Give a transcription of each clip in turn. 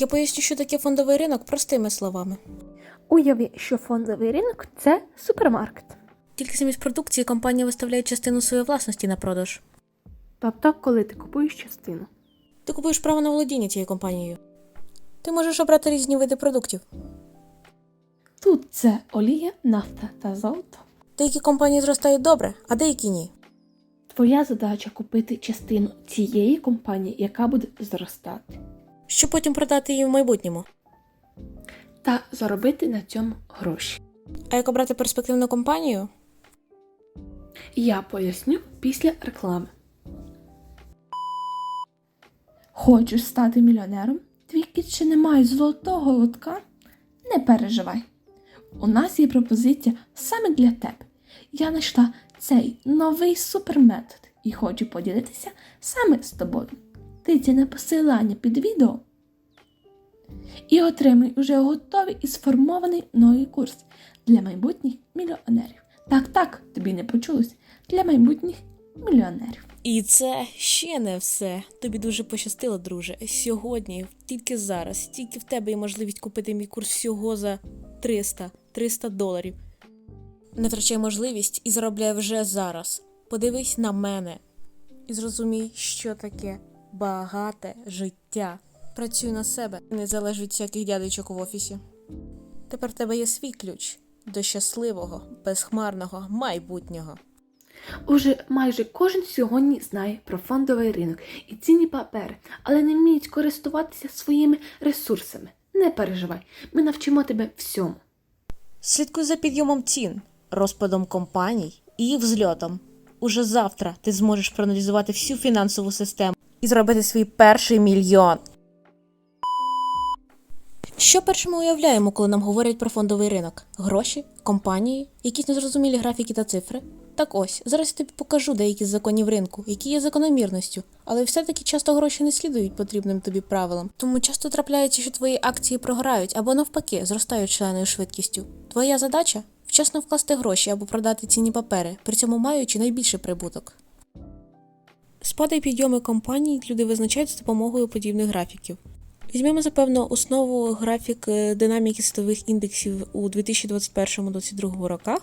Я поясню, що таке фондовий ринок простими словами. Уяви, що фондовий ринок це супермаркет. Тільки замість продукції компанія виставляє частину своєї власності на продаж. Тобто, коли ти купуєш частину. Ти купуєш право на володіння цією компанією. Ти можеш обрати різні види продуктів. Тут це олія, нафта та золото. Деякі компанії зростають добре, а деякі ні. Твоя задача купити частину цієї компанії, яка буде зростати, Щоб потім продати її в майбутньому. та заробити на цьому гроші. А як обрати перспективну компанію? Я поясню після реклами. Хочеш стати мільйонером? Твій кіт ще не має золотого лотка? Не переживай. У нас є пропозиція саме для тебе. Я знайшла цей новий суперметод і хочу поділитися саме з тобою. Тиця на посилання під відео і отримай уже готовий і сформований новий курс для майбутніх мільйонерів. Так, так, тобі не почулось для майбутніх мільйонерів. І це ще не все. Тобі дуже пощастило, друже. Сьогодні, тільки зараз, тільки в тебе є можливість купити мій курс всього за 300 300 доларів. Не втрачай можливість і заробляй вже зараз. Подивись на мене і зрозумій, що таке багате життя. Працюй на себе, не залежить від всяких дядечок в офісі. Тепер в тебе є свій ключ до щасливого, безхмарного майбутнього. Уже майже кожен сьогодні знає про фондовий ринок і цінні папери, але не вміють користуватися своїми ресурсами. Не переживай, ми навчимо тебе всьому. Слідкуй за підйомом цін, розпадом компаній і їх взльотом. Уже завтра ти зможеш проаналізувати всю фінансову систему і зробити свій перший мільйон. Що перше ми уявляємо, коли нам говорять про фондовий ринок? Гроші, компанії, якісь незрозумілі графіки та цифри? Так ось, зараз я тобі покажу деякі з законів ринку, які є закономірністю, але все-таки часто гроші не слідують потрібним тобі правилам. Тому часто трапляється, що твої акції програють або навпаки зростають шаленою швидкістю. Твоя задача вчасно вкласти гроші або продати цінні папери, при цьому маючи найбільший прибуток. Спади і підйоми компаній люди визначають з допомогою подібних графіків. Візьмемо за певну основу графік е, динаміки світових індексів у 2021-2022 роках.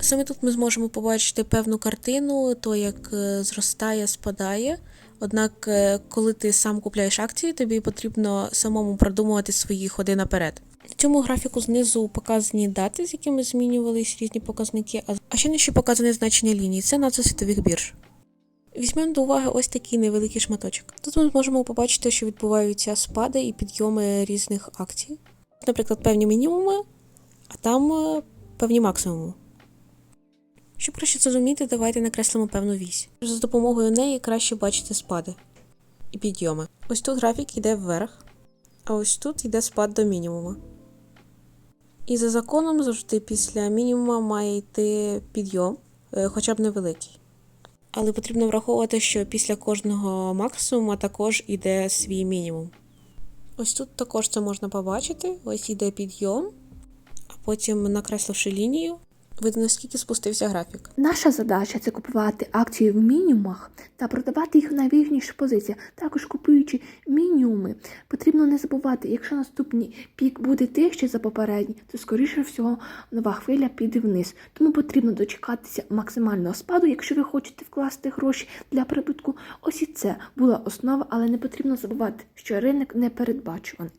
Саме тут ми зможемо побачити певну картину, то як е, зростає, спадає. Однак, е, коли ти сам купляєш акції, тобі потрібно самому продумувати свої ходи наперед. В цьому графіку знизу показані дати, з якими змінювались різні показники, а ще нижче показане значення ліній. Це назва світових бірж. Візьмемо до уваги ось такий невеликий шматочок. Тут ми зможемо побачити, що відбуваються спади і підйоми різних акцій. Наприклад, певні мінімуми, а там е, певні максимуми. Щоб краще зрозуміти, давайте накреслимо певну вісь. За допомогою неї краще бачити спади і підйоми. Ось тут графік йде вверх, а ось тут йде спад до мінімуму. І за законом завжди після мінімума має йти підйом, е, хоча б невеликий. Але потрібно враховувати, що після кожного максимума також йде свій мінімум. Ось тут також це можна побачити. Ось йде підйом, а потім, накресливши лінію, видно, наскільки спустився графік. Наша задача це купувати акції в мінімумах та продавати їх в найвигідніших позиціях. Також купуючи мінімуми, потрібно не забувати, якщо наступний пік буде тижче за попередній, то скоріше всього нова хвиля піде вниз. Тому потрібно дочекатися максимального спаду, якщо ви хочете вкласти гроші для прибутку. Ось і це була основа, але не потрібно забувати, що ринок не передбачуваний.